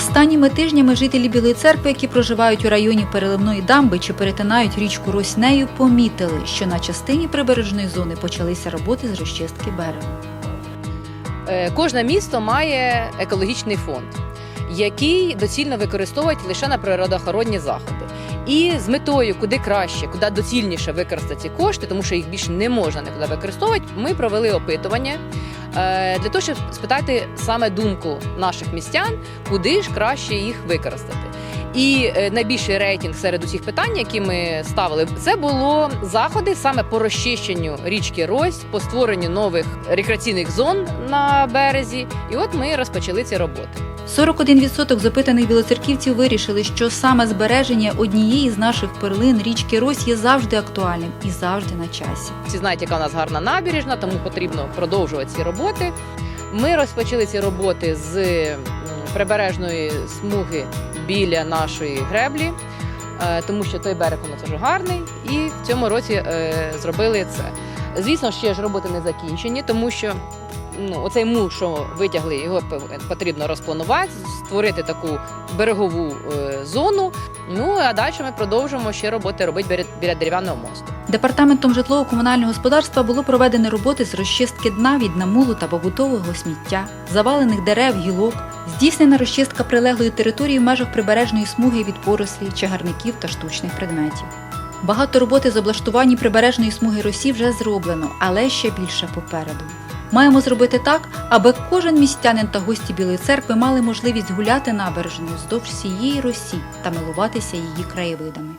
Останніми тижнями жителі Білої церкви, які проживають у районі переливної дамби чи перетинають річку Роснею, помітили, що на частині прибережної зони почалися роботи з розчистки берегу. Е, Кожне місто має екологічний фонд, який доцільно використовують лише на природоохоронні заходи. І з метою, куди краще, куди доцільніше використати ці кошти, тому що їх більше не можна нікуди використовувати. Ми провели опитування для того, щоб спитати саме думку наших містян, куди ж краще їх використати. І е, найбільший рейтинг серед усіх питань, які ми ставили, це було заходи саме по розчищенню річки Рось, по створенню нових рекреаційних зон на березі. І от ми розпочали ці роботи. 41% з опитаних білоцерківців вирішили, що саме збереження однієї з наших перлин річки Рось є завжди актуальним і завжди на часі. Всі знають, яка у нас гарна набережна, тому потрібно продовжувати ці роботи. Ми розпочали ці роботи з прибережної смуги біля нашої греблі, е, тому що той берег у нас дуже гарний, і в цьому році е, зробили це. Звісно, ще ж роботи не закінчені, тому що ну, оцей мур, що витягли, його потрібно розпланувати, створити таку берегову е, зону. Ну а далі ми продовжимо ще роботи робити біля, біля дерев'яного мосту. Департаментом житлово-комунального господарства було проведено роботи з розчистки дна від намулу та побутового сміття, завалених дерев, гілок, здійснена розчистка прилеглої території в межах прибережної смуги від порослі, чагарників та штучних предметів. Багато роботи з облаштування прибережної смуги росі вже зроблено, але ще більше попереду. Маємо зробити так, аби кожен містянин та гості Білої церкви мали можливість гуляти набережною вздовж всієї Росії та милуватися її краєвидами.